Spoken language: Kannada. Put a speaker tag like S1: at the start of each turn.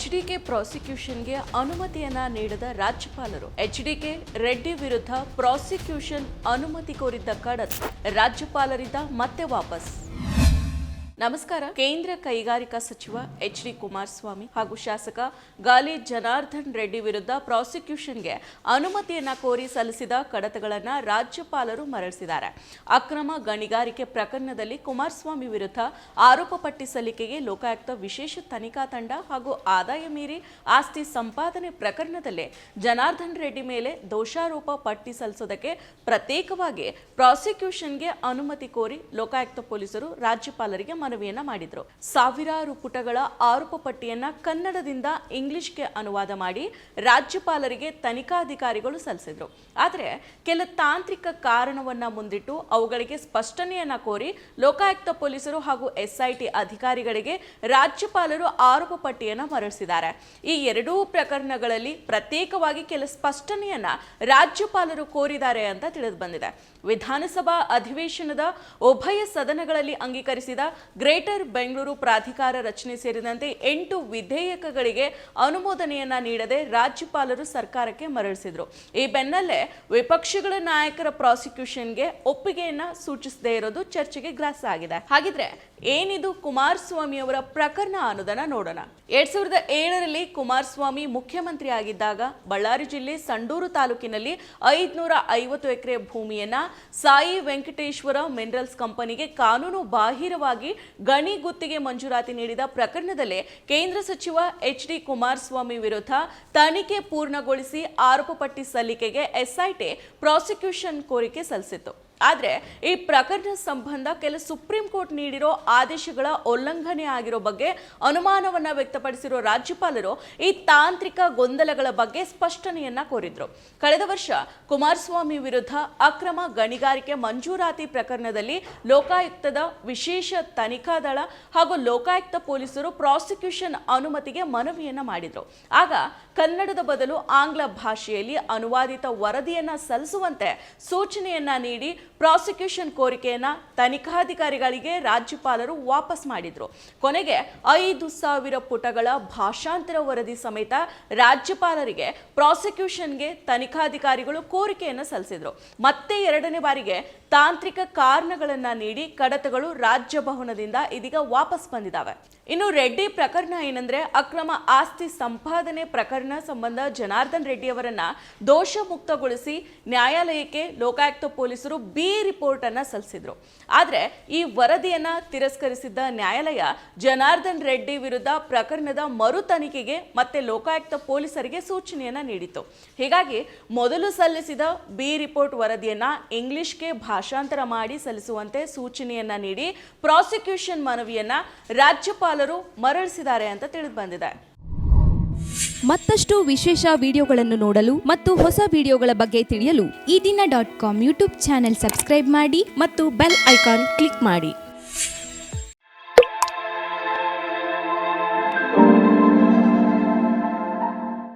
S1: ಎಚ್ಡಿಕೆ ಪ್ರಾಸಿಕ್ಯೂಷನ್ಗೆ ಅನುಮತಿಯನ್ನ ನೀಡದ ರಾಜ್ಯಪಾಲರು. ಎಚ್ಡಿಕೆ ರೆಡ್ಡಿ ವಿರುದ್ಧ ಪ್ರಾಸಿಕ್ಯೂಷನ್ ಅನುಮತಿ ಕೋರಿದ್ದ ಕಡತ್ ರಾಜ್ಯಪಾಲರಿಂದ ಮತ್ತೆ ವಾಪಸ್. ನಮಸ್ಕಾರ. ಕೇಂದ್ರ ಕೈಗಾರಿಕಾ ಸಚಿವ ಎಚ್ ಡಿ ಕುಮಾರಸ್ವಾಮಿ ಹಾಗೂ ಶಾಸಕ ಗಾಲಿ ಜನಾರ್ದನ್ ರೆಡ್ಡಿ ವಿರುದ್ಧ ಪ್ರಾಸಿಕ್ಯೂಷನ್ಗೆ ಅನುಮತಿಯನ್ನ ಕೋರಿ ಸಲ್ಲಿಸಿದ ಕಡತಗಳನ್ನು ರಾಜ್ಯಪಾಲರು ಮರಳಿಸಿದ್ದಾರೆ. ಅಕ್ರಮ ಗಣಿಗಾರಿಕೆ ಪ್ರಕರಣದಲ್ಲಿ ಕುಮಾರಸ್ವಾಮಿ ವಿರುದ್ಧ ಆರೋಪ ಪಟ್ಟಿ ಸಲ್ಲಿಕೆಗೆ ಲೋಕಾಯುಕ್ತ ವಿಶೇಷ ತನಿಖಾ ತಂಡ ಹಾಗೂ ಆದಾಯ ಮೀರಿ ಆಸ್ತಿ ಸಂಪಾದನೆ ಪ್ರಕರಣದಲ್ಲಿ ಜನಾರ್ದನ್ ರೆಡ್ಡಿ ಮೇಲೆ ದೋಷಾರೋಪ ಪಟ್ಟಿ ಸಲ್ಲಿಸೋದಕ್ಕೆ ಪ್ರತ್ಯೇಕವಾಗಿ ಪ್ರಾಸಿಕ್ಯೂಷನ್ಗೆ ಅನುಮತಿ ಕೋರಿ ಲೋಕಾಯುಕ್ತ ಪೊಲೀಸರು ರಾಜ್ಯಪಾಲರಿಗೆ ಮನವಿಯನ್ನ ಮಾಡಿದ್ರು. ಸಾವಿರಾರು ಪುಟಗಳ ಆರೋಪ ಪಟ್ಟಿಯನ್ನ ಕನ್ನಡದಿಂದ ಇಂಗ್ಲಿಷ್ಗೆ ಅನುವಾದ ಮಾಡಿ ರಾಜ್ಯಪಾಲರಿಗೆ ತನಿಖಾಧಿಕಾರಿಗಳು ಸಲ್ಲಿಸಿದ್ರು. ಆದರೆ ಕೆಲ ತಾಂತ್ರಿಕ ಕಾರಣವನ್ನ ಮುಂದಿಟ್ಟು ಅವುಗಳಿಗೆ ಸ್ಪಷ್ಟನೆಯನ್ನ ಕೋರಿ ಲೋಕಾಯುಕ್ತ ಪೊಲೀಸರು ಹಾಗೂ ಎಸ್ಐಟಿ ಅಧಿಕಾರಿಗಳಿಗೆ ರಾಜ್ಯಪಾಲರು ಆರೋಪ ಪಟ್ಟಿಯನ್ನ ಮರಳಿಸಿದ್ದಾರೆ ಈ ಎರಡೂ ಪ್ರಕರಣಗಳಲ್ಲಿ ಪ್ರತ್ಯೇಕವಾಗಿ ಕೆಲ ಸ್ಪಷ್ಟನೆಯನ್ನ ರಾಜ್ಯಪಾಲರು ಕೋರಿದ್ದಾರೆ ಅಂತ ತಿಳಿದು ಬಂದಿದೆ. ವಿಧಾನಸಭಾ ಅಧಿವೇಶನದ ಉಭಯ ಸದನಗಳಲ್ಲಿ ಅಂಗೀಕರಿಸಿದ ಗ್ರೇಟರ್ ಬೆಂಗಳೂರು ಪ್ರಾಧಿಕಾರ ರಚನೆ ಸೇರಿದಂತೆ ಎಂಟು ವಿಧೇಯಕಗಳಿಗೆ ಅನುಮೋದನೆಯನ್ನ ನೀಡದೆ ರಾಜ್ಯಪಾಲರು ಸರ್ಕಾರಕ್ಕೆ ಮರಳಿಸಿದ್ರು. ಈ ಬೆನ್ನಲ್ಲೇ ವಿಪಕ್ಷಗಳ ನಾಯಕರ ಪ್ರಾಸಿಕ್ಯೂಷನ್ಗೆ ಒಪ್ಪಿಗೆಯನ್ನ ಸೂಚಿಸದೇ ಇರೋದು ಚರ್ಚೆಗೆ ಗ್ರಾಸ ಆಗಿದೆ. ಹಾಗಿದ್ರೆ ಏನಿದು ಕುಮಾರಸ್ವಾಮಿ ಅವರ ಪ್ರಕರಣ ಅನ್ನೋದನ್ನ ನೋಡೋಣ. ಎರಡ್ ಸಾವಿರದ ಏಳರಲ್ಲಿ ಕುಮಾರಸ್ವಾಮಿ ಮುಖ್ಯಮಂತ್ರಿ ಆಗಿದ್ದಾಗ ಬಳ್ಳಾರಿ ಜಿಲ್ಲೆ ಸಂಡೂರು ತಾಲೂಕಿನಲ್ಲಿ ಐದ್ನೂರ ಐವತ್ತು ಎಕರೆ ಭೂಮಿಯನ್ನ ಸಾಯಿ ವೆಂಕಟೇಶ್ವರ ಮಿನರಲ್ಸ್ ಕಂಪನಿಗೆ ಕಾನೂನು ಬಾಹಿರವಾಗಿ ಗಣಿ ಗುತ್ತಿಗೆ ಮಂಜೂರಾತಿ ನೀಡಿದ ಪ್ರಕರಣದಲ್ಲೇ ಕೇಂದ್ರ ಸಚಿವ ಎಚ್ ಡಿ ಕುಮಾರಸ್ವಾಮಿ ವಿರುದ್ಧ ತನಿಖೆ ಪೂರ್ಣಗೊಳಿಸಿ ಆರೋಪ ಪಟ್ಟಿ ಸಲ್ಲಿಕೆಗೆ ಎಸ್ಐಟಿ ಪ್ರಾಸಿಕ್ಯೂಷನ್ ಕೋರಿಕೆ ಸಲ್ಲಿಸಿತ್ತು. ಆದರೆ ಈ ಪ್ರಕರಣ ಸಂಬಂಧ ಕೆಲ ಸುಪ್ರೀಂ ಕೋರ್ಟ್ ನೀಡಿರೋ ಆದೇಶಗಳ ಉಲ್ಲಂಘನೆ ಆಗಿರೋ ಬಗ್ಗೆ ಅನುಮಾನವನ್ನ ವ್ಯಕ್ತಪಡಿಸಿರೋ ರಾಜ್ಯಪಾಲರು ಈ ತಾಂತ್ರಿಕ ಗೊಂದಲಗಳ ಬಗ್ಗೆ ಸ್ಪಷ್ಟನೆಯನ್ನ ಕೋರಿದ್ರು. ಕಳೆದ ವರ್ಷ ಕುಮಾರಸ್ವಾಮಿ ವಿರುದ್ಧ ಅಕ್ರಮ ಗಣಿಗಾರಿಕೆ ಮಂಜೂರಾತಿ ಪ್ರಕರಣದಲ್ಲಿ ಲೋಕಾಯುಕ್ತದ ವಿಶೇಷ ತನಿಖಾ ದಳ ಹಾಗೂ ಲೋಕಾಯುಕ್ತ ಪೊಲೀಸರು ಪ್ರಾಸಿಕ್ಯೂಷನ್ ಅನುಮತಿಗೆ ಮನವಿಯನ್ನ ಮಾಡಿದ್ರು. ಆಗ ಕನ್ನಡದ ಬದಲು ಆಂಗ್ಲ ಭಾಷೆಯಲ್ಲಿ ಅನುವಾದಿತ ವರದಿಯನ್ನ ಸಲ್ಲಿಸುವಂತೆ ಸೂಚನೆಯನ್ನ ನೀಡಿ ಪ್ರಾಸಿಕ್ಯೂಷನ್ ಕೋರಿಕೆಯನ್ನ ತನಿಖಾಧಿಕಾರಿಗಳಿಗೆ ರಾಜ್ಯಪಾಲರು ವಾಪಸ್ ಮಾಡಿದ್ರು. ಕೊನೆಗೆ ಐದು ಸಾವಿರ ಪುಟಗಳ ಭಾಷಾಂತರ ವರದಿ ಸಮೇತ ರಾಜ್ಯಪಾಲರಿಗೆ ಪ್ರಾಸಿಕ್ಯೂಷನ್ಗೆ ತನಿಖಾಧಿಕಾರಿಗಳು ಕೋರಿಕೆಯನ್ನು ಸಲ್ಲಿಸಿದ್ರು. ಮತ್ತೆ ಎರಡನೇ ಬಾರಿಗೆ ತಾಂತ್ರಿಕ ಕಾರಣಗಳನ್ನ ನೀಡಿ ಕಡತಗಳು ರಾಜ್ಯ ಭವನದಿಂದ ಇದೀಗ ವಾಪಸ್ ಬಂದಿದ್ದಾವೆ ಇನ್ನು ರೆಡ್ಡಿ ಪ್ರಕರಣ ಏನಂದ್ರೆ ಅಕ್ರಮ ಆಸ್ತಿ ಸಂಪಾದನೆ ಪ್ರಕರಣ ಸಂಬಂಧ ಜನಾರ್ದನ್ ರೆಡ್ಡಿ ಅವರನ್ನ ದೋಷ ಮುಕ್ತಗೊಳಿಸಿ ನ್ಯಾಯಾಲಯಕ್ಕೆ ಲೋಕಾಯುಕ್ತ ಪೊಲೀಸರು ಬಿ ರಿಪೋರ್ಟ್ ಅನ್ನ ಸಲ್ಲಿಸಿದ್ರು. ಆದ್ರೆ ಈ ವರದಿಯನ್ನ ತಿರಸ್ಕರಿಸಿದ್ದ ನ್ಯಾಯಾಲಯ ಜನಾರ್ದನ್ ರೆಡ್ಡಿ ವಿರುದ್ಧ ಪ್ರಕರಣದ ಮರು ತನಿಖೆಗೆ ಮತ್ತೆ ಲೋಕಾಯುಕ್ತ ಪೊಲೀಸರಿಗೆ ಸೂಚನೆಯನ್ನ ನೀಡಿತು ಹೀಗಾಗಿ ಮೊದಲು ಸಲ್ಲಿಸಿದ ಬಿ ರಿಪೋರ್ಟ್ ವರದಿಯನ್ನ ಇಂಗ್ಲಿಷ್ಗೆ ಭಾಷಾಂತರ ಮಾಡಿ ಸಲ್ಲಿಸುವಂತೆ ಸೂಚನೆಯನ್ನ ನೀಡಿ ಪ್ರಾಸಿಕ್ಯೂಷನ್ ಮನವಿಯನ್ನ ರಾಜ್ಯಪಾಲರು ಮರಳಿಸಿದ್ದಾರೆ ಅಂತ ತಿಳಿದು ಬಂದಿದೆ.
S2: ಮತ್ತಷ್ಟು ವಿಶೇಷ ವಿಡಿಯೋಗಳನ್ನು ನೋಡಲು ಮತ್ತು ಹೊಸ ವಿಡಿಯೋಗಳ ಬಗ್ಗೆ ತಿಳಿಯಲು
S3: Ee Dina dot com YouTube channel subscribe ಮಾಡಿ
S2: ಮತ್ತು ಬೆಲ್ ಐಕಾನ್ ಕ್ಲಿಕ್ ಮಾಡಿ.